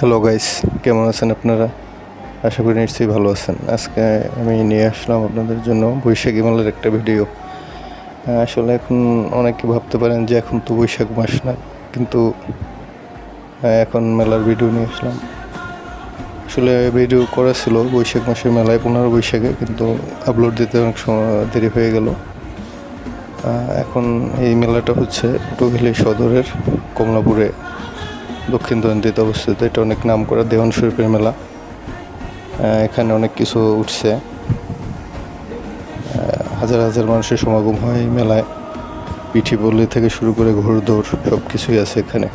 Hello guys কেমন আছেন আপনারা? আশা করি নিশ্চয়ই ভালো আছেন। আজকে আমি নিয়ে আসলাম আপনাদের জন্য বৈশাখী মেলার একটা ভিডিও। আসলে এখন অনেকে ভাবতে পারেন যে এখন তো বৈশাখ মাস না, কিন্তু এখন মেলার ভিডিও নিয়ে আসলাম। আসলে ভিডিও করা ছিল বৈশাখ মাসের মেলায় পনেরো বৈশাখে, কিন্তু আপলোড দিতে অনেক সময় দেরি হয়ে গেল। এখন এই মেলাটা হচ্ছে টুহিলি সদরের কমলাপুরে। দক্ষিণ দন্দিতে অবস্থিত। এটা অনেক নাম করা দেওয়ান শরীফের মেলা। এখানে অনেক কিছু উঠছে। হাজার হাজার মানুষের সমাগম হয় এই মেলায়। পিঠি বল্লি থেকে শুরু করে ঘোড়দৌড় সব কিছুই আছে এখানে।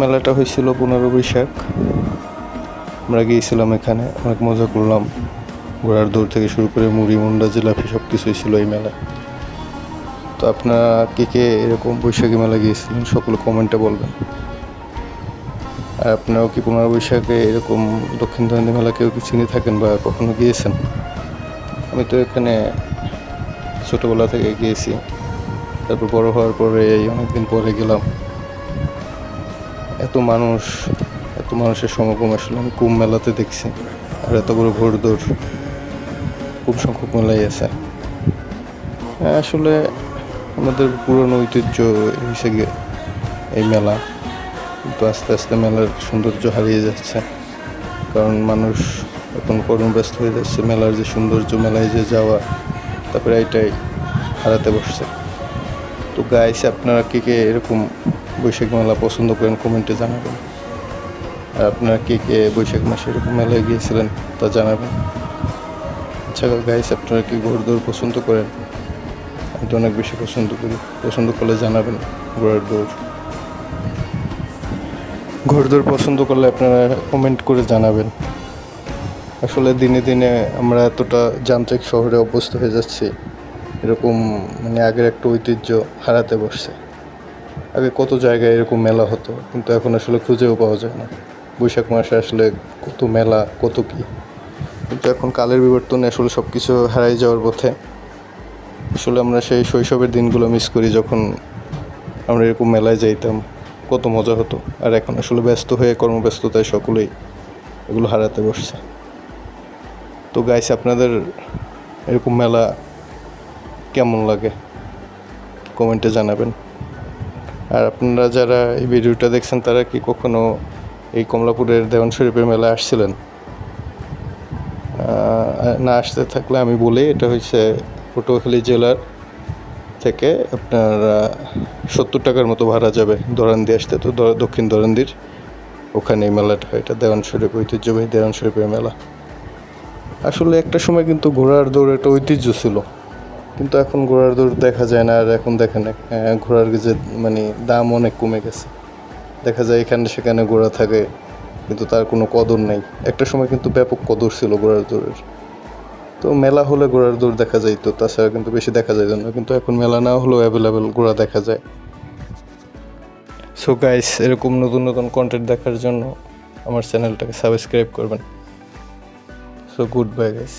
মেলাটা হয়েছিল পনেরো বৈশাখ। আমরা গিয়েছিলাম এখানে, অনেক মজা করলাম। ঘোড়ার দৌড় থেকে শুরু করে মুড়ি মুন্ডা জিলাপি সব কিছুই ছিল এই মেলায়। তো আপনারা কে কে এরকম বৈশাখী মেলা গিয়েছিলেন সকলে কমেন্টে বলবেন। আর আপনারাও কি পনেরো বৈশাখে এরকম দক্ষিণ দন্দি মেলা কেউ কি চিনে থাকেন বা কখনো গিয়েছেন? আমি তো এখানে ছোটোবেলা থেকে গিয়েছি তারপর বড় হওয়ার পরে এই অনেকদিন পরে গেলাম। এত মানুষ এত মানুষের সমাগম আসলে আমি কুম মেলাতে দেখছি আর এত বড় ঘোর দৌড় খুব সংখ্যক মেলাই আছে। হ্যাঁ, আসলে আমাদের পুরনো ঐতিহ্য হিসেবে এই মেলা কিন্তু আস্তে আস্তে মেলার সৌন্দর্য হারিয়ে যাচ্ছে। কারণ মানুষ এখন কর্মব্যস্ত হয়ে যাচ্ছে। মেলার যে সৌন্দর্য, মেলায় যে যাওয়া, তারপরে এটাই হারাতে বসছে। তো গাইস আপনারা কে কে এরকম বৈশাখ মেলা পছন্দ করেন কমেন্টে জানাবেন। আর আপনারা কে কে বৈশাখ মাসে এরকম মেলায় গিয়েছিলেন তা জানাবেন। আচ্ছা গাইস আপনারা কি ঘোড়দৌড় পছন্দ করেন? আমি তো অনেক বেশি পছন্দ করি। পছন্দ করলে জানাবেন, ঘোড়ার দৌড়। ঘোড়দৌড় পছন্দ করলে আপনারা কমেন্ট করে জানাবেন। আসলে দিনে দিনে আমরা এতটা যান্ত্রিক শহরে অভ্যস্ত হয়ে যাচ্ছি, এরকম মানে আগের একটা ঐতিহ্য হারাতে বসছে। আগে কত জায়গায় এরকম মেলা হতো, কিন্তু এখন আসলে খুঁজেও পাওয়া যায় না। বৈশাখ মাসে আসলে কত মেলা, কত কি। কিন্তু এখন কালের বিবর্তনে আসলে সব কিছু হারাই যাওয়ার পথে আসলে আমরা সেই শৈশবের দিনগুলো মিস করি যখন আমরা এরকম মেলায় যাইতাম, কত মজা হতো। আর এখন আসলে ব্যস্ত হয়ে কর্মব্যস্ততায় সকলেই এগুলো হারাতে বসছে। তো গাইস আপনাদের এরকম মেলা কেমন লাগে? কমেন্টে জানাবেন। আর আপনারা যারা এই ভিডিওটা দেখছেন, তারা কি কখনো এই কমলাপুরের দেওয়ান শরীফের মেলা আসছিলেন? না আসতে থাকলে আমি বলি, এটা হচ্ছে পটুয়াখালী জেলার থেকে আপনার সত্তর টাকার মতো ভাড়া যাবে দরান্দি আসতে, তো দক্ষিণ দরান্দির। ওখানে এই মেলাটা এটা দেওয়ান শরীফ, ঐতিহ্যবাহী দেওয়ান শরীফের মেলা। আসলে একটা সময় কিন্তু ঘোড়ার দৌড় একটা ঐতিহ্য ছিল, কিন্তু এখন ঘোড়ার দৌড় দেখা যায় না, আর এখন দেখেন ঘোড়ার যে মানে দাম অনেক কমে গেছে। দেখা যায় এখানে সেখানে ঘোড়া থাকে, কিন্তু তার কোনো কদর নেই। একটা সময় কিন্তু ব্যাপক কদর ছিল ঘোড়ার দৌড়ের। তো মেলা হলে ঘোড়ার দৌড় দেখা যাইতো, তাছাড়া কিন্তু বেশি দেখা যায় না, কিন্তু এখন মেলা না হলেও অ্যাভেলেবেল ঘোড়া দেখা যায়। সো গাইস এরকম নতুন নতুন কন্টেন্ট দেখার জন্য আমার চ্যানেলটাকে সাবস্ক্রাইব করবেন। So good bye guys